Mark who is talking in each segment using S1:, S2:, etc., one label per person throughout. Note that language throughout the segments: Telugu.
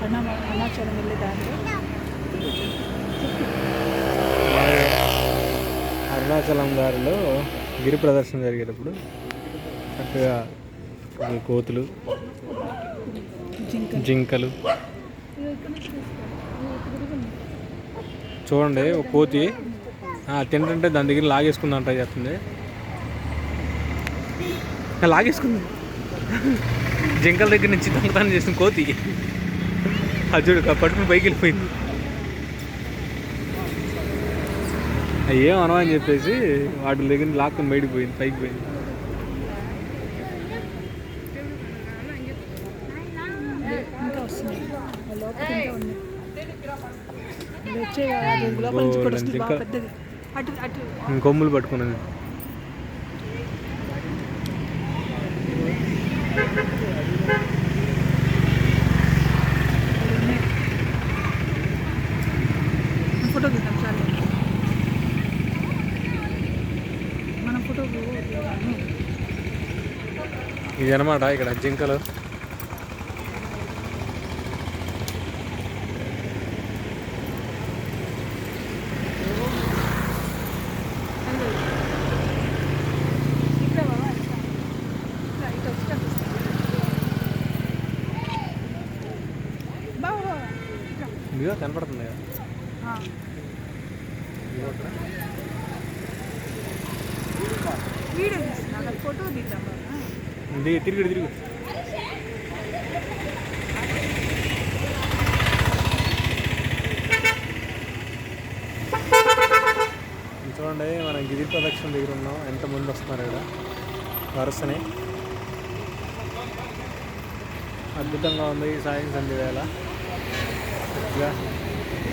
S1: అరుణాచలం వెళ్ళే దారిలో
S2: అరుణాచలం దారిలో గిరి ప్రదర్శన జరిగేటప్పుడు చక్కగా కోతులు
S1: జింక
S2: జింకలు. చూడండి ఒక కోతి తింటుంటే దాని దగ్గర లాగేసుకుందాం ట్రై చేస్తుంది. ఆ, లాగేసుకుంది జింకల దగ్గర నుంచి దొంగతనం చేసిన కోతి కా- పట్టుకుని పైకి వెళ్ళిపోయింది ఏం అని చెప్పేసి వాటి దగ్గర లాక్కుని బయటికి పోయింది పైకి పోయింది
S1: ఇంకా వస్తున్నాయి ఫోటో తీద్దాం చాలు మనం ఫోటో తీద్దాము.
S2: ఇది అనమాట ఇక్కడ జింకలు
S1: ఇక్కడ బావా, ఇక్కడ. ఇక్కడ, ఇటు వచ్చి కనిపిస్తుంది. బావా, బావా, ఇక్కడ.
S2: ఇదిగో కనపడుతుంది. ఇది తిరిగి తిరిగి. చూడండి మనం గిరి ప్రదక్షిణ దగ్గర ఉన్నాం. ఎంత మంది వస్తున్నారు ఇక్కడ? వరుసని. అద్భుతంగా ఉంది సాయం సంధి వేళ. చక్కగా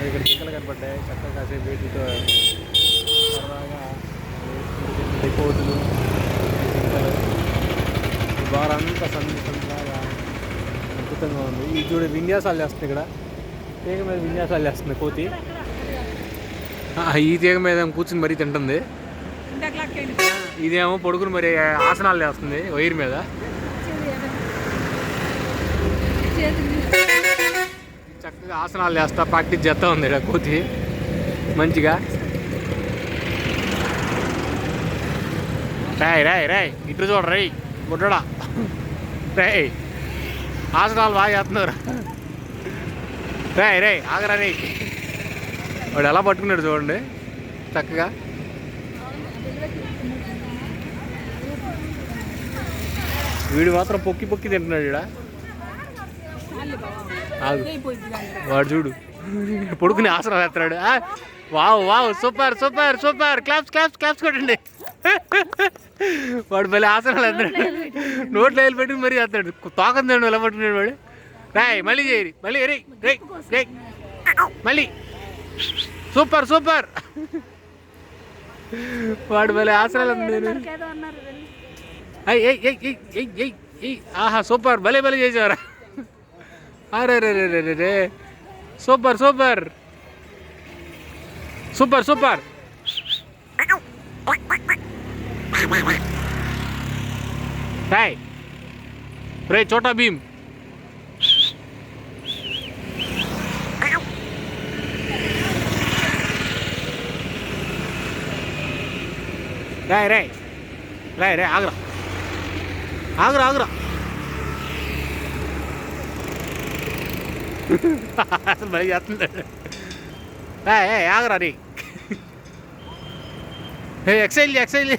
S2: ఇక్కడ చిక్కలు కనపడ్డాయి. చక్కగా కాసేపు వీటితో సరదాగా కోతులు వారంతా సంధి అద్భుతంగా ఉంది. ఇది చూడ విన్యాసాలు చేస్తుంది ఇక్కడ. తీగ మీద విన్యాసాలు చేస్తుంది కోతి ఈ తీగ మీద ఏమో కూర్చుని మరీ తింటుంది. ఇదేమో పడుకుని మరి ఆసనాలు చేస్తుంది వైర్ మీద. ఆసనాలు చేస్తా ప్రాక్టీస్ చేస్తూ ఉంది ఇక్కడ కోతి. మంచిగా. రాయ్ రాయ్ రాయ్ ఇటు చూడ రై గుడ్డడా రాయ్ ఆసనాలు బాగా చేస్తున్నారు రాయ్ రాయ్ ఆగరా రే వాడు ఎలా పట్టుకున్నాడు చూడండి. చక్కగా. వీడు మాత్రం పొక్కి పొక్కి తింటున్నాడు ఇక్కడ
S1: చాలు బావా.
S2: ఆగు
S1: అయిపోయింది దాంట్లో.
S2: వాడు చూడు. పొడుకుని ఆసనం వేస్తున్నాడు. Wow wow super super super. Claps claps claps కొట్టండి. వాడు మళ్ళీ ఆసనాలు వేస్తున్నాడు. నోట్లో వేలు పెట్టుకుని మరీ వేస్తాడు తోకం తిండు ఎలా పట్టుకున్నాడు వాడు. రాయ్ మళ్ళీ చేయరి మళ్ళీ రే రే రే మళ్ళీ. Super super. వాడు మళ్ళీ ఆసనాలు నేను ఆహా సూపర్. భలే భలే చేసావరా? అరే రే రే రే రే రే super super super super hi రే చోటా భీమ్ రాయ్ రాయ్ రాయ్ రే ఆగరా ఆగరా ఆగరా అసలు మరి చేస్తున్నాడు ఏ ఆగరా నీ. Exercise exercise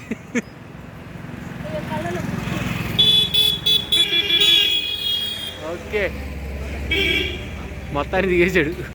S2: okay. మొత్తాన్ని దిగేశాడు.